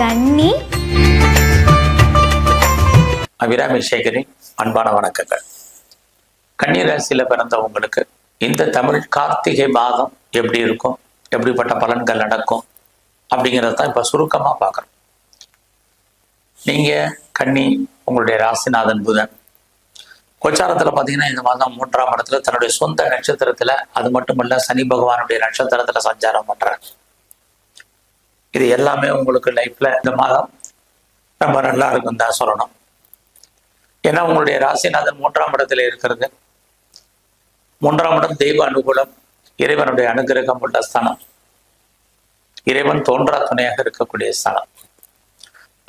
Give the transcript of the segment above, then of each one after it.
கண்ணி. அபிராமி சேகரின் அன்பான வணக்கங்கள். கன்னிராசியில் பிறந்த உங்களுக்கு இந்த தமிழ் கார்த்திகை மாதம் எப்படி இருக்கும்? எப்படிப்பட்ட பலன்கள் நடக்கும்? அப்படிங்கிறத தான் இப்போ சுருக்கமாக பார்க்குறோம். நீங்கள் கன்னி உங்களுடைய ராசிநாதன் புதன். கோச்சாரத்தில் பார்த்தீங்கன்னா இந்த மாதம் மூன்றாம் இடத்துல தன்னுடைய சொந்த நட்சத்திரத்தில் அது மட்டுமல்ல சனி பகவானுடைய நட்சத்திரத்தில் சஞ்சாரம் பண்ணுறாரு இது எல்லாமே உங்களுக்கு லைஃப்பில் இந்த மாதம் ரொம்ப நல்லா இருக்கும் தான் சொல்லணும். ஏன்னா உங்களுடைய ராசிநாதன் மூன்றாம் இடத்துல இருக்கிறது. மூன்றாம் இடம் தெய்வ அனுகூலம் இறைவனுடைய அனுகிரகம் உள்ள ஸ்தானம். இறைவன் தோன்றா துணையாக இருக்கக்கூடிய ஸ்தானம்.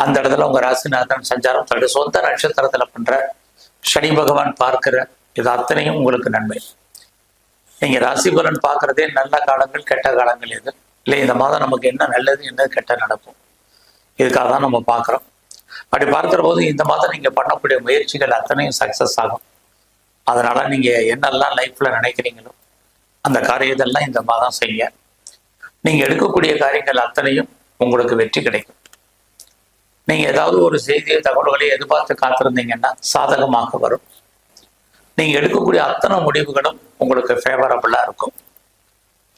அந்த இடத்துல உங்க ராசிநாதன் சஞ்சாரம் தன்னுடைய சொந்த நட்சத்திரத்துல பண்ற சனி பகவான் பார்க்கிற இது அத்தனையும் உங்களுக்கு நன்மை. நீங்க ராசி பலன் பார்க்கறதே நல்ல காலங்கள் கெட்ட காலங்கள் எது இல்லை இந்த மாதம் நமக்கு என்ன நல்லது என்ன கெட்ட நடக்கும்? இதுக்காக தான் நம்ம பார்க்குறோம். அப்படி பார்க்குற போது இந்த மாதம் நீங்க பண்ணக்கூடிய முயற்சிகள் அத்தனையும் சக்சஸ் ஆகும். அதனால நீங்க என்னெல்லாம் லைஃப்ல நினைக்கிறீங்களோ அந்த காரியத்தெல்லாம் இந்த மாதம் செய்ய நீங்க எடுக்கக்கூடிய காரியங்கள் அத்தனையும் உங்களுக்கு வெற்றி கிடைக்கும். நீங்க ஏதாவது ஒரு செய்தியை தகவல்களை எதிர்பார்த்து காத்திருந்தீங்கன்னா சாதகமாக வரும். நீங்க எடுக்கக்கூடிய அத்தனை முடிவுகளும் உங்களுக்கு ஃபேவரபுளாக இருக்கும்.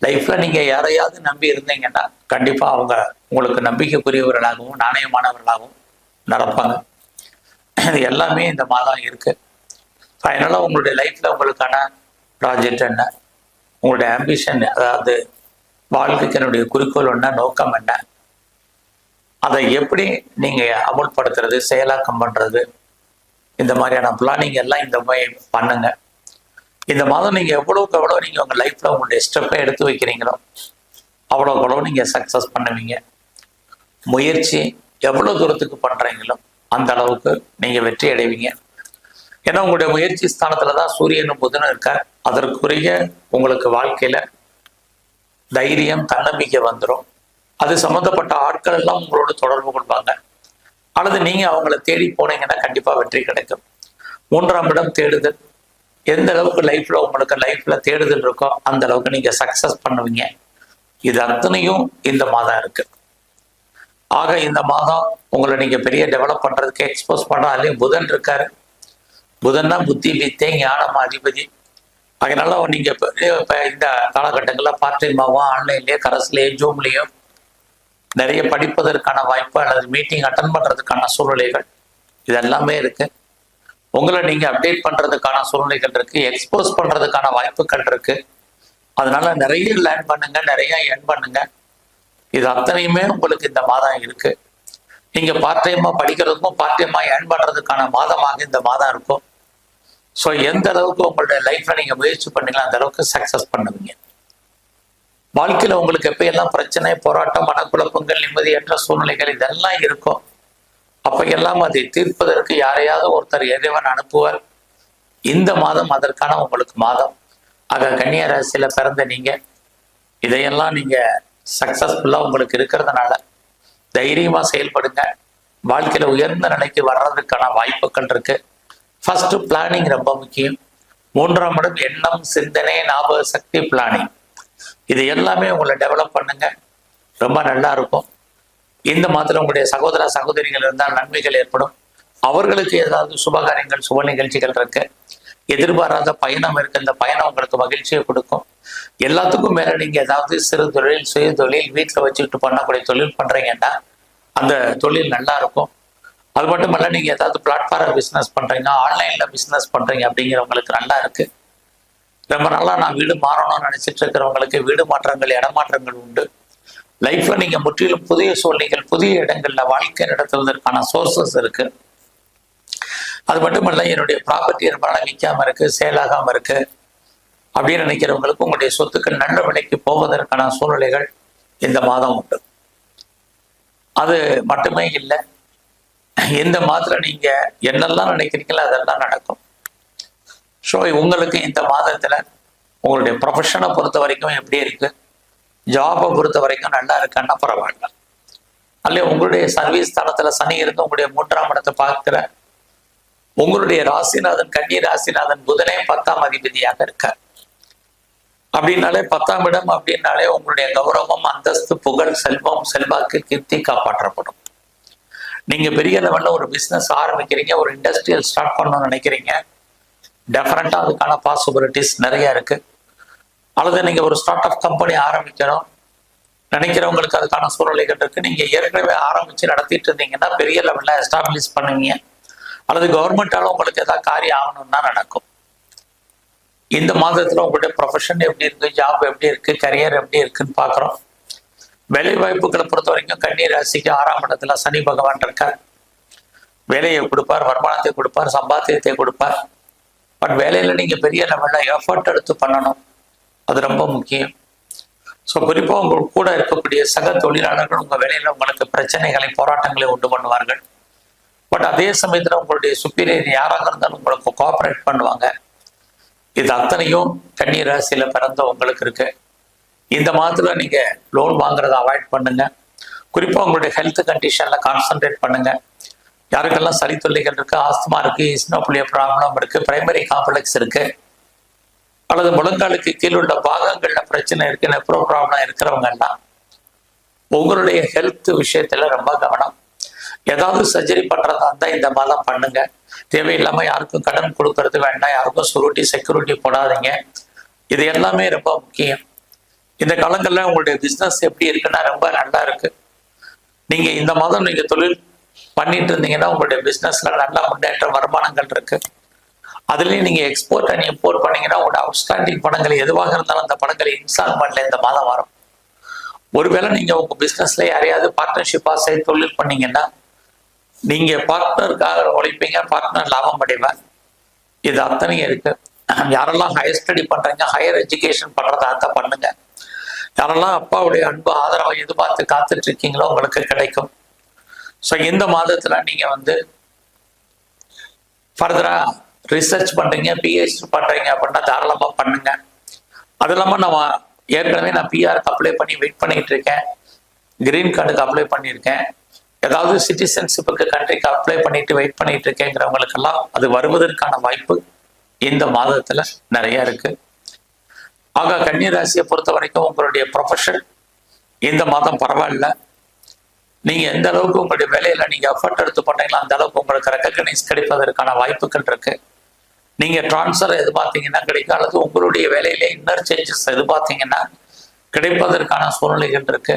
லைஃப்ல நீங்க யாரையாவது நம்பி இருந்தீங்கன்னா கண்டிப்பா அவங்க உங்களுக்கு நம்பிக்கைக்குரியவர்களாகவும் நாணயமானவர்களாகவும் நடப்பாங்க. இது எல்லாமே இந்த மாதம் இருக்கு. ஃபைனலாக உங்களுடைய லைஃப்ல உங்களுக்கான ப்ராஜெக்ட் என்ன? உங்களுடைய ஆம்பிஷன் அதாவது வாழ்க்கைக்கு என்னுடைய குறிக்கோள் என்ன? நோக்கம் என்ன? அதை எப்படி நீங்க அமுல்படுத்துறது செயலாக்கம் பண்றது? இந்த மாதிரியான பிளானிங் எல்லாம் இந்த மாதிரி பண்ணுங்க. இந்த மாதம் நீங்க எவ்வளவுக்கு எவ்வளவு நீங்க உங்க லைஃப்ல உங்களுடைய ஸ்டெப்பை எடுத்து வைக்கிறீங்களோ அவ்வளோக்கு எவ்வளவு நீங்க சக்சஸ் பண்ணுவீங்க. முயற்சி எவ்வளவு தூரத்துக்கு பண்றீங்களோ அந்த அளவுக்கு நீங்க வெற்றி அடைவீங்க. ஏன்னா உங்களுடைய முயற்சி ஸ்தானத்துல தான் சூரியனும் புதனும் இருக்க அதற்குரிய உங்களுக்கு வாழ்க்கையில தைரியம் தன்னம்பிக்கை வந்துடும் அது சம்மந்தப்பட்ட ஆட்கள் எல்லாம் உங்களோட தொடர்பு கொள்வாங்க. அல்லது நீங்க அவங்கள தேடி போனீங்கன்னா கண்டிப்பா வெற்றி கிடைக்கும். மூன்றாம் இடம் தேடுதல். எந்த அளவுக்கு லைஃப்ல உங்களுக்கு லைஃப்ல தேடுதல் இருக்கோ அந்த அளவுக்கு நீங்க சக்சஸ் பண்ணுவீங்க. இது அத்தனையும் இந்த மாதம் இருக்கு. ஆக இந்த மாதம் உங்களை நீங்க பெரிய டெவலப் பண்றதுக்கு எக்ஸ்போஸ் பண்ற அதுலயும் புதன் இருக்காரு. புதன்னா புத்தி வித்தே ஞானம் அதிபதி. அதனால நீங்க இப்போ இந்த காலகட்டங்களில் பார்ட் டைமாகவும் ஆன்லைன்லயோ கரஸ்லயோ ஜூம்லயோ நிறைய படிப்பதற்கான வாய்ப்பு அல்லது மீட்டிங் அட்டன் பண்றதுக்கான சூழ்நிலைகள் இது எல்லாமே உங்களை நீங்க அப்டேட் பண்றதுக்கான சூழ்நிலைகள் இருக்கு எக்ஸ்போஸ் பண்றதுக்கான வாய்ப்புகள் இருக்கு. அதனால நிறைய லேர்ன் பண்ணுங்க நிறைய ஏர்ன் பண்ணுங்க. இது அத்தனையுமே உங்களுக்கு இந்த மாதம் இருக்கு. நீங்க பார்ட் டைமா படிக்கிறதுக்கும் பார்ட் டைமா ஏர்ன் பண்றதுக்கான மாதமாக இந்த மாதம் இருக்கும். ஸோ எந்த அளவுக்கு உங்களுடைய லைஃப்ல நீங்க முயற்சி பண்ணீங்களோ அந்த அளவுக்கு சக்சஸ் பண்ணுவீங்க. வாழ்க்கையில உங்களுக்கு எப்பயெல்லாம் பிரச்சனை போராட்டம் மனக்குழப்பங்கள் நிம்மதியற்ற சூழ்நிலைகள் இதெல்லாம் இருக்கும். அப்பையெல்லாம் எல்லாம் அதை தீர்ப்பதற்கு யாரையாவது ஒருத்தர் இறைவன் அனுப்புவார். இந்த மாதம் அதற்கான உங்களுக்கு மாதம். ஆக கன்னியா ராசியில பிறந்த நீங்க இதையெல்லாம் நீங்க சக்சஸ்ஃபுல்லா உங்களுக்கு இருக்கிறதுனால தைரியமா செயல்படுங்க. வாழ்க்கையில உயர்ந்த நிலைக்கு வர்றதுக்கான வாய்ப்புகள் இருக்கு. ஃபர்ஸ்ட் பிளானிங் ரொம்ப முக்கியம். மூன்றாம் இடம் எண்ணம் சிந்தனை ஞாபக சக்தி பிளானிங் இது எல்லாமே உங்களை டெவலப் பண்ணுங்க. ரொம்ப நல்லா இருக்கும். இந்த மாதத்துல உங்களுடைய சகோதர சகோதரிகள் இருந்தால் நன்மைகள் ஏற்படும். அவர்களுக்கு ஏதாவது சுபகாரியங்கள் சுப நிகழ்ச்சிகள் இருக்கு. எதிர்பாராத பயணம் இருக்கு. இந்த பயணம் உங்களுக்கு மகிழ்ச்சியை கொடுக்கும். எல்லாத்துக்கும் மேல நீங்க ஏதாவது சிறு தொழில் சுய தொழில் வீட்டில் வச்சுக்கிட்டு பண்ணக்கூடிய தொழில் பண்றீங்கன்னா அந்த தொழில் நல்லா இருக்கும். அது மட்டும் இல்ல நீங்க ஏதாவது பிளாட்ஃபார்ம் பிசினஸ் பண்றீங்க ஆன்லைன்ல பிசினஸ் பண்றீங்க அப்படிங்கிறவங்களுக்கு நல்லா இருக்கு. ரொம்ப நாளா நான் வீடு மாறணும்னு நினைச்சிட்டு இருக்கிறவங்களுக்கு வீடு மாற்றங்கள் இடமாற்றங்கள் உண்டு. லைஃப்ல நீங்க முற்றிலும் புதிய சூழ்நிலைகள் புதிய இடங்கள்ல வாழ்க்கை நடத்துவதற்கான சோர்சஸ் இருக்கு. அது மட்டும் என்னுடைய ப்ராப்பர்ட்டி ரொம்ப நாளாக விற்காம இருக்கு சேலாகாம இருக்கு. அப்படின்னு நினைக்கிறவங்களுக்கு உங்களுடைய சொத்துக்கள் நல்ல விலைக்கு போவதற்கான சூழ்நிலைகள் இந்த மாதம் உண்டு. அது மட்டுமே இல்லை இந்த மாதத்துல நீங்க என்னெல்லாம் நினைக்கிறீங்களோ அதெல்லாம் நடக்கும். ஸோ உங்களுக்கு இந்த மாதத்துல உங்களுடைய ப்ரொஃபஷனை பொறுத்த வரைக்கும் எப்படி இருக்கு? ஜாபை பொறுத்த வரைக்கும் நல்லா இருக்கான்னா பரவாயில்ல. அல்ல உங்களுடைய சர்வீஸ் தளத்துல சனி இருந்து உங்களுடைய மூன்றாம் இடத்தை பார்க்கிற உங்களுடைய ராசிநாதன் கன்னி ராசிநாதன் புதனே பத்தாம் அதிபதியாக இருக்கார். அப்படின்னாலே பத்தாம் இடம் அப்படின்னாலே உங்களுடைய கௌரவம் அந்தஸ்து புகழ் செல்வம் செல்வாக்கு கீர்த்தி காப்பாற்றப்படும். நீங்க பெரிய லெவல்ல ஒரு பிசினஸ் ஆரம்பிக்கிறீங்க ஒரு இண்டஸ்ட்ரியல் ஸ்டார்ட் பண்ணணும்னு நினைக்கிறீங்க. டெஃபரெண்டா அதுக்கான பாசிபிலிட்டிஸ் நிறைய இருக்கு. அல்லது நீங்க ஒரு ஸ்டார்ட் அப் கம்பெனி ஆரம்பிக்கணும். நினைக்கிறவங்களுக்கு அதுக்கான சூழ்நிலைகள் இருக்கு. நீங்க ஏற்கனவே ஆரம்பிச்சு நடத்திட்டு இருந்தீங்கன்னா பெரிய லெவல்ல எஸ்டாப்ளிஷ் பண்ணுவீங்க. அல்லது கவர்மெண்டால உங்களுக்கு ஏதாவது காரியம் ஆகணும்னா நடக்கும். இந்த மாதத்துல உங்களுடைய ப்ரொஃபஷன் எப்படி இருக்கு? ஜாப் எப்படி இருக்கு? கரியர் எப்படி இருக்குன்னு பாக்குறோம் வேலை வாய்ப்புகளை பொறுத்த வரைக்கும் கண்ணீர் ராசிக்கு ஆறாம் இடத்துல சனி பகவான் இருக்கார். வேலையை கொடுப்பார் வருமானத்தை கொடுப்பார் சம்பாத்தியத்தை கொடுப்பார். பட் வேலையில நீங்க பெரிய லெவல்ல எஃபர்ட் எடுத்து பண்ணணும். அது ரொம்ப முக்கியம். ஸோ குறிப்பாக உங்கள் கூட இருக்கக்கூடிய சக தொழிலாளர்கள் உங்கள் வேலையில் உங்களுக்கு பிரச்சனைகளை போராட்டங்களை உண்டு பண்ணுவார்கள். பட் அதே சமயத்தில் உங்களுடைய சுப்பீரியர் யாராக இருந்தாலும் உங்களுக்கு கோஆப்ரேட் பண்ணுவாங்க. இது அத்தனையும் கன்னி ராசியில் பிறந்த உங்களுக்கு இருக்கு. இந்த மாதத்தில் நீங்கள் லோன் வாங்குறதை அவாய்ட் பண்ணுங்க. குறிப்பாக உங்களுடைய ஹெல்த் கண்டிஷனில் கான்சென்ட்ரேட் பண்ணுங்க. யாருக்கெல்லாம் சளி தொல்லைகள் இருக்கு ஆஸ்துமா இருக்கு இஸ்னோப்புலிய ப்ராப்ளம் இருக்கு பிரைமரி காம்ப்ளெக்ஸ் இருக்கு. அல்லது முழங்காலுக்கு கீழ் உள்ள பாகங்கள்ல பிரச்சனை இருக்கு நெப்ரோ ப்ராப்ளம் இருக்கிறவங்க எல்லாம் உங்களுடைய ஹெல்த் விஷயத்துல ரொம்ப கவனம். ஏதாவது சர்ஜரி பண்றதா இருந்தா இந்த மாதம் பண்ணுங்க. தேவையில்லாம யாருக்கும் கடன் கொடுக்கறது வேண்டாம். யாருக்கும் சுருட்டி செக்யூரிட்டி போடாதீங்க. இது எல்லாமே ரொம்ப முக்கியம். இந்த காலங்களில் உங்களுடைய பிஸ்னஸ் எப்படி இருக்குன்னா ரொம்ப நல்லா இருக்கு. நீங்க இந்த மாதம் நீங்க தொழில் பண்ணிட்டு இருந்தீங்கன்னா உங்களுடைய பிஸ்னஸ்ல நல்ல முன்னேற்ற வருமானங்கள் இருக்கு. அதுலேயும் நீங்கள் எக்ஸ்போர்ட் அண்ட் இம்போர்ட் பண்ணீங்கன்னா உங்களோட அவுட்ஸ்டாண்டிங் படங்கள் எதுவாக இருந்தாலும் அந்த படங்களை இன்ஸ்டால்மெண்ட்ல இந்த மாதம் வரும். ஒருவேளை நீங்கள் உங்கள் பிஸ்னஸ்ல யாரையாவது பார்ட்னர்ஷிப்பாக சேர்த்து தொழில் பண்ணீங்கன்னா நீங்கள் பார்ட்னருக்காக உழைப்பீங்க பார்ட்னர் லாபம் அடைவேன் இது அத்தனையும் இருக்கு. யாரெல்லாம் ஹையர் ஸ்டடி பண்ணுறீங்க ஹையர் எஜுகேஷன் பண்ணுறதா இருந்தா பண்ணுங்க. யாரெல்லாம் அப்பாவுடைய அன்பு ஆதரவை எதிர்பார்த்து காத்துட்டு இருக்கீங்களோ உங்களுக்கு கிடைக்கும். ஸோ இந்த மாதத்தில் நீங்கள் வந்து ஃபர்தராக ரிசர்ச் பண்ணுறீங்க பிஹெச்டி பண்ணுறீங்க அப்படின்னா தாராளமாக பண்ணுங்க. அது இல்லாமல் நம்ம ஏற்கனவே நான் பிஆருக்கு அப்ளை பண்ணி வெயிட் பண்ணிக்கிட்டு இருக்கேன். கிரீன் கார்டுக்கு அப்ளை பண்ணியிருக்கேன். ஏதாவது சிட்டிசன்ஷிப்புக்கு கண்ட்ரிக்கு அப்ளை பண்ணிட்டு வெயிட் பண்ணிட்டு இருக்கேங்கிறவங்களுக்கெல்லாம் அது வருவதற்கான வாய்ப்பு இந்த மாதத்தில் நிறைய இருக்கு. ஆக கன்னிராசியை பொறுத்த வரைக்கும் உங்களுடைய ப்ரொஃபஷன் இந்த மாதம் பரவாயில்ல. நீங்க எந்த அளவுக்கு உங்களுடைய வேலையில நீங்க எஃபர்ட் எடுத்து பண்ணீங்களோ அந்த அளவுக்கு உங்களுக்கு ரெக்கக்னைஸ் கிடைப்பதற்கான வாய்ப்புகள் இருக்கு. நீங்க டிரான்ஸ்ஃபர் எதிர்பார்த்தீங்கன்னா கிடைக்கும் அல்லது உங்களுடைய வேலையில இன்னர் சேஞ்சஸ் எதிர்பார்த்தீங்கன்னா கிடைப்பதற்கான சூழ்நிலைகள் இருக்கு.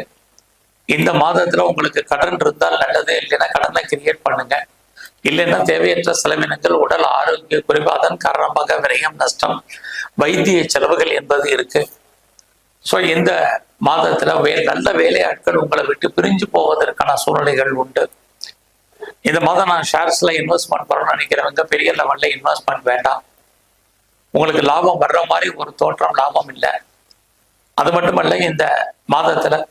இந்த மாதத்துல உங்களுக்கு கடன் இருந்தால் நல்லது இல்லைன்னா கடனை கிரியேட் பண்ணுங்க. இல்லைன்னா தேவையற்ற செலவினங்கள் உடல் ஆரோக்கிய குறைவு அதன் காரணமாக விரயம் நஷ்டம் வைத்திய செலவுகள் என்பது இருக்கு. ஸோ இந்த மாதத்துல வே நல்ல வேலையாட்கள் உங்களை விட்டு பிரிஞ்சு போவதற்கான சூழ்நிலைகள் உண்டு. இந்த மாதம் நான் ஷேர்ஸ்ல இன்வெஸ்ட்மெண்ட் பண்ணணும்னு நினைக்கிறவங்க பெரிய லெவல்ல இன்வெஸ்ட்மெண்ட் வேண்டாம். உங்களுக்கு லாபம் வர்ற மாதிரி ஒரு தோற்றம் லாபம் இல்லை. அது மட்டுமல்ல இந்த மாதத்துல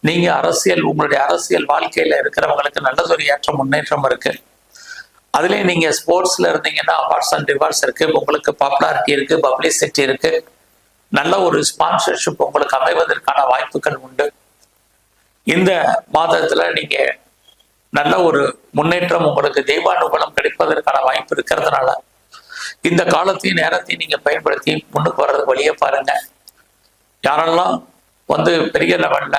நீங்க அரசியல் உங்களுடைய அரசியல் வாழ்க்கையில இருக்கிறவங்களுக்கு நல்லதொரு ஏற்றம் முன்னேற்றம் இருக்கு. அதுலேயும் நீங்க ஸ்போர்ட்ஸ்ல இருந்தீங்கன்னா அவார்ட்ஸ் அண்ட் ரிவார்ட்ஸ் இருக்கு. உங்களுக்கு பாப்புலாரிட்டி இருக்கு பப்ளிசிட்டி இருக்கு. நல்ல ஒரு ஸ்பான்சர்ஷிப் உங்களுக்கு அமைவதற்கான வாய்ப்புகள் உண்டு. இந்த மாதத்துல நீங்க நல்ல ஒரு முன்னேற்றம் உங்களுக்கு தெய்வானுபலம் கிடைப்பதற்கான வாய்ப்பு இருக்கிறதுனால இந்த காலத்தையும் நேரத்தையும் நீங்க பயன்படுத்தி முன்னுக்கு வர்றதுக்கு வழியை பாருங்க. யாரெல்லாம் வந்து பெரிய லெவல்ல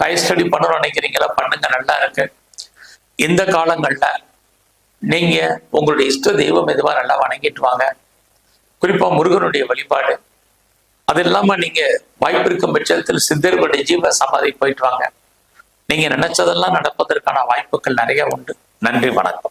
ஹை ஸ்டடி பண்ணணும்னு நினைக்கிறீங்களா பண்ணுங்க நல்லா இருக்கு. இந்த காலங்கள்ல நீங்க உங்களுடைய இஷ்ட தெய்வம் எதுவாக நல்லா வணங்கிட்டு வாங்க. குறிப்பா முருகனுடைய வழிபாடு. அது இல்லாம நீங்க வாய்ப்பு இருக்கும் பட்சத்தில் சித்தர்களுடைய ஜீவ சமாதி போயிட்டு வாங்க. நீங்க நினைச்சதெல்லாம் நடப்பதற்கான வாய்ப்புகள் நிறைய உண்டு. நன்றி வணக்கம்.